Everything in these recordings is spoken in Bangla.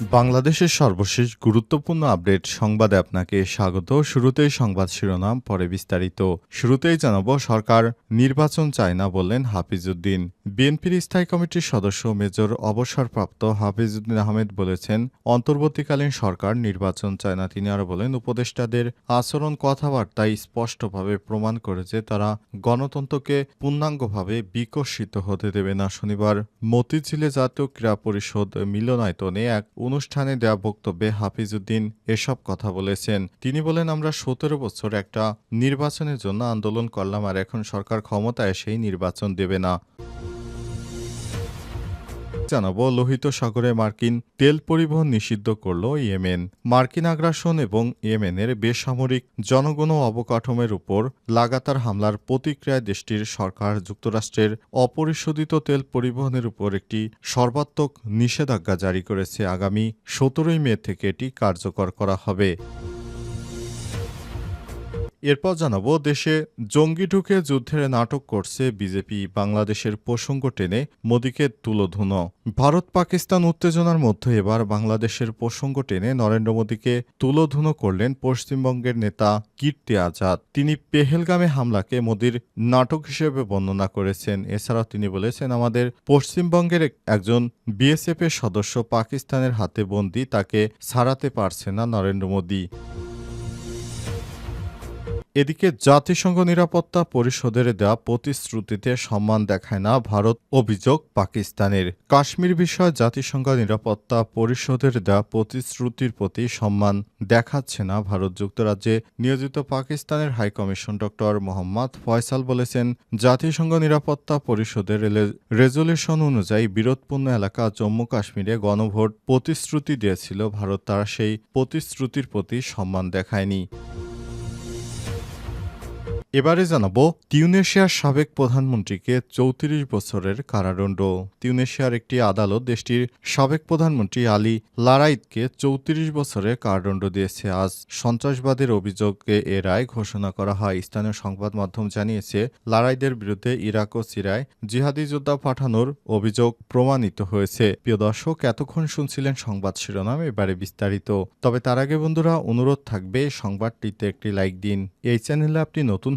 বাংলাদেশের সর্বশেষ গুরুত্বপূর্ণ আপডেট সংবাদে আপনাকে স্বাগত। শুরুতেই সংবাদ শিরোনাম, পরে বিস্তারিত। শুরুতেই জানাব, সরকার নির্বাচন চায় না বললেন হাফিজউদ্দিন। বিএনপির স্থায়ী কমিটির সদস্য মেজর অবসরপ্রাপ্ত হাফিজউদ্দিন আহমেদ বলেছেন, অন্তর্বর্তীকালীন সরকার নির্বাচন চায় না তিনি আরও বলেন, উপদেষ্টাদের আচরণ কথাবার্তায় স্পষ্টভাবে প্রমাণ করে যে তারা গণতন্ত্রকে পূর্ণাঙ্গভাবে বিকশিত হতে দেবে না। শনিবার মতিঝিলে জাতীয় ক্রীড়া পরিষদ মিলনায়তনে এক অনুষ্ঠানে দেয়া বক্তব্যে হাফিজউদ্দিন এসব কথা বলেছেন। তিনি বলেন, আমরা সতেরো বছর একটা নির্বাচনের জন্য আন্দোলন করলাম আর এখন সরকার ক্ষমতায় সেই নির্বাচন দেবে না। জানাব, লোহিত সাগরে মার্কিন তেল পরিবহন নিষিদ্ধ করল ইয়েমেন। মার্কিন আগ্রাসন এবং ইয়েমেনের বেসামরিক জনগণ অবকাঠামোর উপর লাগাতার হামলার প্রতিক্রিয়ায় দেশটির সরকার যুক্তরাষ্ট্রের অপরিশোধিত তেল পরিবহনের উপর একটি সর্বাত্মক নিষেধাজ্ঞা জারি করেছে। আগামী সতেরোই মে থেকে এটি কার্যকর করা হবে। এরপর জানাব, দেশে জঙ্গি ঢুকে যুদ্ধের নাটক করছে বিজেপি। বাংলাদেশের প্রসঙ্গ টেনে মোদীকে তুলোধুনো। ভারত পাকিস্তান উত্তেজনার মধ্যে এবার বাংলাদেশের প্রসঙ্গ টেনে নরেন্দ্র মোদীকে তুলোধুনো করলেন পশ্চিমবঙ্গের নেতা কীর্তি আজাদ। তিনি পেহেলগামে হামলাকে মোদীর নাটক হিসেবে বর্ণনা করেছেন। এছাড়া তিনি বলেছেন, আমাদের পশ্চিমবঙ্গের একজন বিএসএফ এর সদস্য পাকিস্তানের হাতে বন্দি, তাকে ছাড়াতে পারছে না নরেন্দ্র মোদী। এদিকে জাতিসংঘ নিরাপত্তা পরিষদের দেওয়া প্রতিশ্রুতিতে সম্মান দেখায় না ভারত অভিযোগ পাকিস্তানের। কাশ্মীর বিষয়ে জাতিসংঘ নিরাপত্তা পরিষদের দেওয়া প্রতিশ্রুতির প্রতি সম্মান দেখাচ্ছে না ভারত। যুক্তরাজ্যে নিয়োজিত পাকিস্তানের হাইকমিশন ডক্টর মোহাম্মদ ফয়সাল বলেছেন, জাতিসংঘ নিরাপত্তা পরিষদের রেজলিউশন অনুযায়ী বিরোধপূর্ণ এলাকা জম্মু কাশ্মীরে গণভোট প্রতিশ্রুতি দিয়েছিল ভারত। তারা সেই প্রতিশ্রুতির প্রতি সম্মান দেখায়নি। এবারে জানাব তিউনেশিয়ার সাবেক প্রধানমন্ত্রীকে চৌত্রিশ বছরের কারাদণ্ড। তিউনেশিয়ার একটি আদালত দেশটির সাবেক প্রধানমন্ত্রী আলী লারাইতকে চৌত্রিশ বছরের কারাদণ্ড দিয়েছে। আজ সন্ত্রাসবাদের অভিযোগে এ রায় ঘোষণা করা হয়। স্থানীয় সংবাদ মাধ্যম জানিয়েছে লারাইদের বিরুদ্ধে ইরাক ও সিরায় জিহাদি যোদ্ধা পাঠানোর অভিযোগ প্রমাণিত হয়েছে। প্রিয় দর্শক, এতক্ষণ শুনছিলেন সংবাদ শিরোনাম, এবারে বিস্তারিত। তবে তার আগে বন্ধুরা, অনুরোধ থাকবে, সংবাদটিতে একটি লাইক দিন। এই চ্যানেলে আপনি নতুন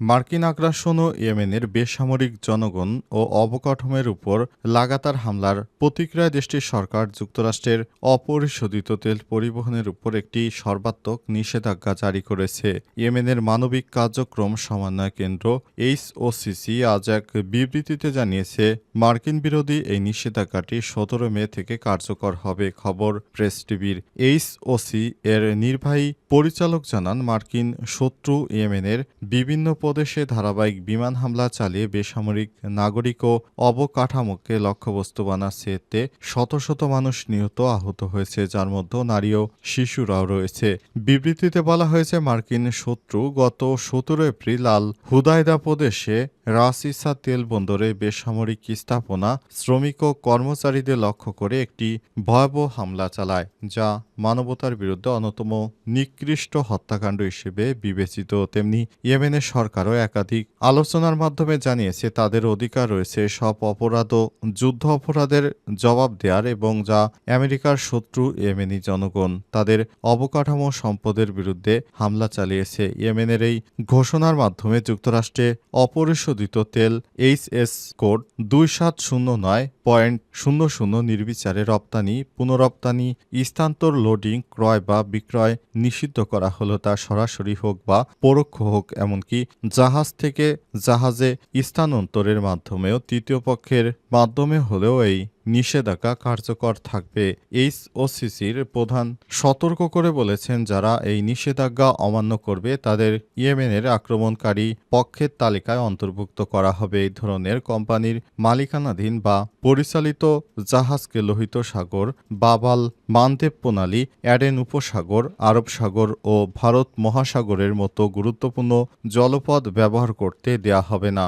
মার্কিন আগ্রাসন ও ইয়েমেনের বেসামরিক জনগণ ও অবকাঠামোর উপর লাগাতার হামলার প্রতিক্রিয়ায় দেশটির সরকার যুক্তরাষ্ট্রের অপরিশোধিত তেল পরিবহনের উপর একটি সর্বাত্মক নিষেধাজ্ঞা জারি করেছে। ইয়েমেনের মানবিক কার্যক্রম সমন্বয় কেন্দ্র এইচওসিসি আজ এক বিবৃতিতে জানিয়েছে, মার্কিন বিরোধী এই নিষেধাজ্ঞাটি সতেরো মে থেকে কার্যকর হবে। খবর প্রেস টিভির এইচওসি এর নির্বাহী পরিচালক জানান, মার্কিন শত্রু ইয়েমেনের বিভিন্ন প্রদেশে ধারাবাহিক বিমান হামলা চালিয়ে বেসামরিক নাগরিক ও অবকাঠামোকে লক্ষ্যবস্তু বানাচ্ছে এতে শত শত মানুষ নিহত আহত হয়েছে, যার মধ্যে নারী ও শিশুরাও রয়েছে। বিবৃতিতে বলা হয়েছে, মার্কিন শত্রু গত সতেরো এপ্রিল আল হুদায়দা প্রদেশে রাসিসা তেল বন্দরে বেসামরিক স্থাপনা, শ্রমিক ও কর্মচারীদের লক্ষ্য করে একটি ভয়াবহ হামলা চালায়, যা মানবতার বিরুদ্ধে অন্যতম নিকৃষ্ট হত্যাকাণ্ড হিসেবে বিবেচিত। তেমনি ইয়েমেনের সরকারও একাধিক আলোচনার মাধ্যমে জানিয়েছে, তাদের অধিকার রয়েছে সব অপরাধ ও যুদ্ধ অপরাধের জবাব দেওয়ার এবং যা আমেরিকার শত্রু ইয়েমেনি জনগণ। তাদের অবকাঠামো সম্পদের বিরুদ্ধে হামলা চালিয়েছে ইয়েমেনের এই ঘোষণার মাধ্যমে যুক্তরাষ্ট্রে অপরিশোধিত তেল এইচ এস কোড দুই সাত শূন্য নয় পয়েন্ট শূন্য শূন্য নির্বিচারে রপ্তানি, পুনরপ্তানি, স্থানান্তর লোডিং, ক্রয় বা বিক্রয় নিষিদ্ধ করা হলো তা সরাসরি হোক বা পরোক্ষ হোক, এমনকি জাহাজ থেকে জাহাজে স্থানান্তরের মাধ্যমেও তৃতীয় পক্ষের মাধ্যমে হলেও এই নিষেধাজ্ঞা কার্যকর থাকবে, এইচওসিসির প্রধান সতর্ক করে বলেছেন যারা এই নিষেধাজ্ঞা অমান্য করবে তাদের ইয়েমেনের আক্রমণকারী পক্ষের তালিকায় অন্তর্ভুক্ত করা হবে। এই ধরনের কোম্পানির মালিকানাধীন বা পরিচালিত জাহাজকে লোহিত সাগর, বাবাল মানদেব প্রণালী, অ্যাডেন উপসাগর, আরব সাগর ও ভারত মহাসাগরের মতো গুরুত্বপূর্ণ জলপথ ব্যবহার করতে দেয়া হবে না।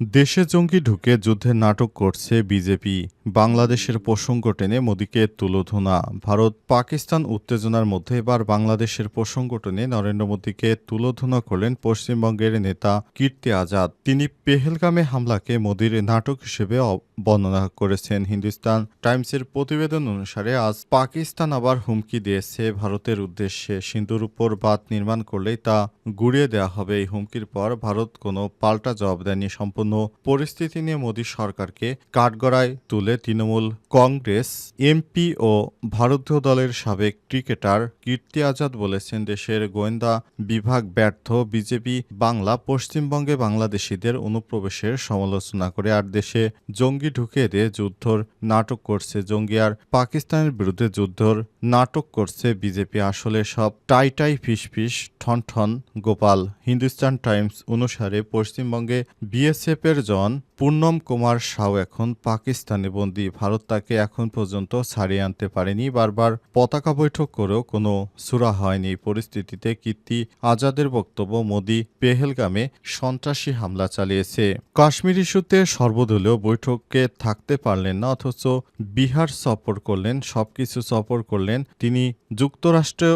দেশে জঙ্গি ঢুকে যুদ্ধের নাটক করছে বিজেপি। বাংলাদেশের প্রসঙ্গ টেনে মোদীকে তুলোধনা। ভারত পাকিস্তান উত্তেজনার মধ্যে এবার বাংলাদেশের প্রসঙ্গ টেনে নরেন্দ্র মোদীকে তুলোধনা করলেন পশ্চিমবঙ্গের নেতা কীর্তি আজাদ। তিনি পেহেলগামে হামলাকে মোদীর নাটক হিসেবে বর্ণনা করেছেন। হিন্দুস্তান টাইমসের প্রতিবেদন অনুসারে আজ পাকিস্তান আবার হুমকি দিয়েছে ভারতের উদ্দেশ্যে। সিন্ধুর উপর বাঁধ নির্মাণ করলেই তা গুড়িয়ে দেওয়া হবে। এই হুমকির পর ভারত কোনো পাল্টা জবাব দেয়নি। সম্পূর্ণ পরিস্থিতি নিয়ে মোদী সরকারকে কাঠগড়ায় তুলে তৃণমূল কংগ্রেস, এমপি ও ভারতীয় দলের সাবেক ক্রিকেটার কীর্তি আজাদ বলেছেন, দেশের গোয়েন্দা বিভাগ ব্যর্থ। বিজেপি বাংলা পশ্চিমবঙ্গে বাংলাদেশিদের অনুপ্রবেশের সমালোচনা করে, আর দেশে জঙ্গি ঢুকে দিয়ে যুদ্ধর নাটক করছে। জঙ্গি আর পাকিস্তানের বিরুদ্ধে যুদ্ধর নাটক করছে বিজেপি। আসলে সব টাই টাই ফিস ফিস, ঠন ঠন, গোপাল। হিন্দুস্তান টাইমস অনুসারে পশ্চিমবঙ্গে বিএসএফের জন পূর্ণম কুমার সাউ এখন পাকিস্তানে বন্দী। ভারত তাকে এখন পর্যন্ত ছাড়িয়ে আনতে পারেনি। বারবার পতাকা বৈঠক করেও কোনো সুরা হয়নি। পরিস্থিতিতে কীর্তি আজাদের বক্তব্য, মোদি পেহেলগামে সন্ত্রাসী হামলা চালিয়েছে। কাশ্মীর ইস্যুতে সর্বদলীয় বৈঠকে থাকতে পারলেন না, অথচ বিহার সফর করলেন, সবকিছু সফর করলেন। তিনি যুক্তরাষ্ট্রে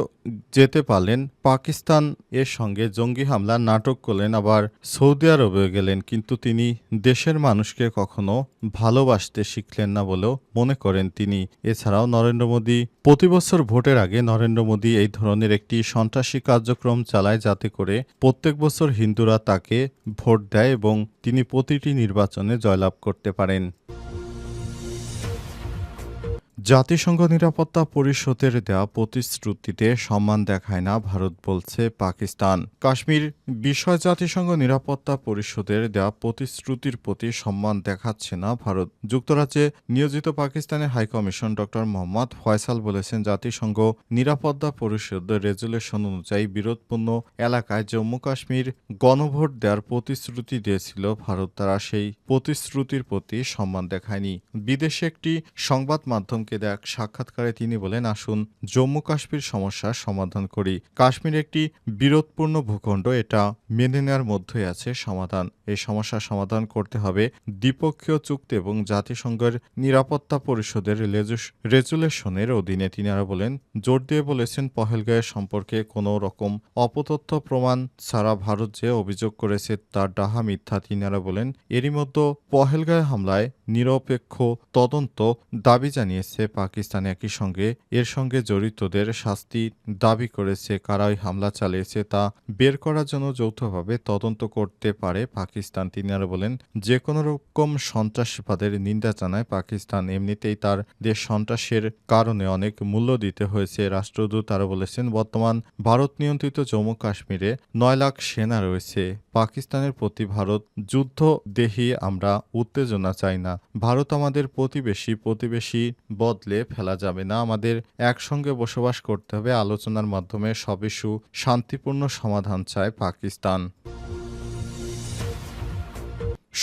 যেতে পারলেন, পাকিস্তান এর সঙ্গে জঙ্গি হামলা নাটক করলেন, আবার সৌদি আরবে গেলেন, কিন্তু তিনি দেশের মানুষকে কখনো ভালোবাসতে শিখলেন না বলেও মনে করেন তিনি। এছাড়াও নরেন্দ্র মোদী, প্রতি বছর ভোটের আগে নরেন্দ্র মোদী এই ধরনের একটি সন্ত্রাসী কার্যক্রম চালায় যাতে করে প্রত্যেক বছর হিন্দুরা তাকে ভোট দেয় এবং তিনি প্রতিটি নির্বাচনে জয়লাভ করতে পারেন। জাতিসংঘ নিরাপত্তা পরিষদের দেয়া প্রতিশ্রুতিতে সম্মান দেখায় না ভারত বলছে পাকিস্তান। কাশ্মীর বিষয় জাতিসংঘ নিরাপত্তা পরিষদের দেওয়া প্রতিশ্রুতির প্রতি সম্মান দেখাচ্ছে না ভারত। যুক্তরাজ্যে নিয়োজিত পাকিস্তানের হাইকমিশন ড মোহাম্মদ ফয়সাল বলেছেন, জাতিসংঘ নিরাপত্তা পরিষদের রেজুলেশন অনুযায়ী বিরোধপূর্ণ এলাকায় জম্মু কাশ্মীর গণভোট দেওয়ার প্রতিশ্রুতি দিয়েছিল। ভারত তারা সেই প্রতিশ্রুতির প্রতি সম্মান দেখায়নি। বিদেশে একটি সংবাদ মাধ্যমকে দেয়া এক সাক্ষাৎকারে তিনি বলেন, আসুন, জম্মু কাশ্মীর সমস্যার সমাধান করি। কাশ্মীর একটি বিরোধপূর্ণ ভূখণ্ড, এটা মেনে নেওয়ার মধ্যেই আছে সমাধান। এই সমস্যার সমাধান করতে হবে দ্বিপক্ষীয় চুক্তি এবং জাতিসংঘের নিরাপত্তা পরিষদের রেজুলেশনের অধীনে। তিনি আরও বলেন, জোর দিয়ে বলেছেন পহেলগাঁয়ের সম্পর্কে কোনো রকম অপতথ্য প্রমাণ ছাড়া ভারত যে অভিযোগ করেছে তার ডাহা মিথ্যা। তিনি আরও বলেন, এরই মধ্যে পহেলগাঁয় হামলায় নিরপেক্ষ তদন্ত দাবি জানিয়েছে পাকিস্তান একই সঙ্গে, এর সঙ্গে জড়িতদের শাস্তি দাবি করেছে কারা ওই হামলা চালিয়েছে, তা বের করার জন্য যৌথভাবে তদন্ত করতে পারে পাকিস্তান, তিনি আরও বলেন যে কোনো রকম সন্ত্রাসবাদের নিন্দা জানায় পাকিস্তান, এমনিতেই তার দেশ সন্ত্রাসের কারণে অনেক মূল্য দিতে হয়েছে, রাষ্ট্রদূত আরও বলেছেন, বর্তমান ভারত নিয়ন্ত্রিত জম্মু কাশ্মীরে নয় লাখ সেনা রয়েছে, পাকিস্তানের প্রতি ভারত যুদ্ধ দেহি আমরা উত্তেজনা চাই না, ভারত আমাদের প্রতিবেশী প্রতিবেশী বদলে ফেলা যাবে না। আমাদের একসঙ্গে বসবাস করতে হবে। আলোচনার মাধ্যমে সব ইস্যু শান্তিপূর্ণ সমাধান চায় পাকিস্তান।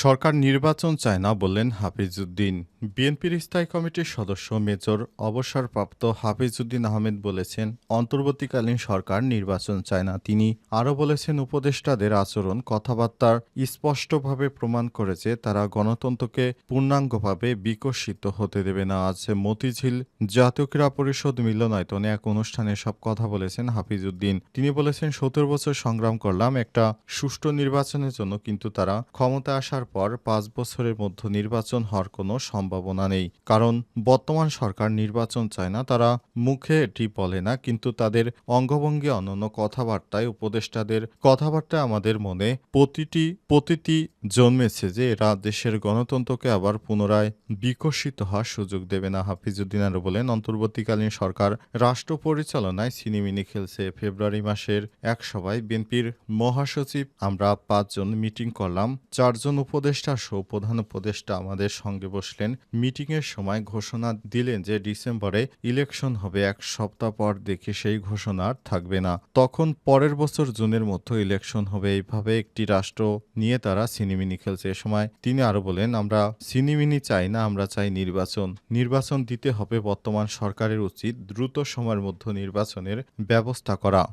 সরকার নির্বাচন চায় না বললেন হাফিজউদ্দিন। বিএনপির স্থায়ী কমিটির সদস্য মেজর অবসরপ্রাপ্ত হাফিজউদ্দিন আহমেদ বলেছেন, অন্তর্বর্তীকালীন সরকার নির্বাচন চায় না। তিনি আরও বলেছেন, উপদেষ্টাদের আচরণ, কথাবার্তার স্পষ্টভাবে প্রমাণ করেছে, তারা গণতন্ত্রকে পূর্ণাঙ্গভাবে বিকশিত হতে দেবে না। আজ মতিঝিল জাতীয় ক্রীড়া পরিষদ মিলনায়তনে এক অনুষ্ঠানে সব কথা বলেছেন হাফিজউদ্দিন। তিনি বলেছেন সতেরো বছর সংগ্রাম করলাম একটা সুষ্ঠু নির্বাচনের জন্য, কিন্তু তারা ক্ষমতা আসার পর পাঁচ বছরের মধ্যে নির্বাচন হওয়ার কোনো সম্ভাবনা নেই। কারণ বর্তমান সরকার নির্বাচন চায় না, তারা মুখে এটি বলে না, কিন্তু তাদের অঙ্গভঙ্গি অনন্য কথাবার্তায় উপদেষ্টাদের কথাবার্তায় আমাদের মনে প্রতিটি প্রতিটি জন্মেছে যে এরা দেশের গণতন্ত্রকে আবার পুনরায় বিকশিত হওয়ার সুযোগ দেবে না, হাফিজউদ্দিন আরও বলেন। অন্তর্বর্তীকালীন সরকার রাষ্ট্র পরিচালনায় সিনেমিনি খেলছে। ফেব্রুয়ারি মাসের এক সভায় বিএনপির মহাসচিব, আমরা পাঁচজন মিটিং করলাম। চারজন উপদেষ্টা সহ প্রধান উপদেষ্টা আমাদের সঙ্গে বসলেন। মিটিংয়ের সময় ঘোষণা দিলেন যে ডিসেম্বরে ইলেকশন হবে। এক সপ্তাহ পর দেখে সেই ঘোষণা আর থাকবে না। তখন পরের বছর জুনের মধ্যে ইলেকশন হবে। এইভাবে একটি রাষ্ট্র নিয়ে তারা ছিনিমিনি খেলছে। এ সময় তিনি আরও বলেন, আমরা সিনিমিনি চাই না, আমরা চাই নির্বাচন। নির্বাচন দিতে হবে বর্তমান সরকারের উচিত দ্রুত সময়ের মধ্যে নির্বাচনের ব্যবস্থা করা।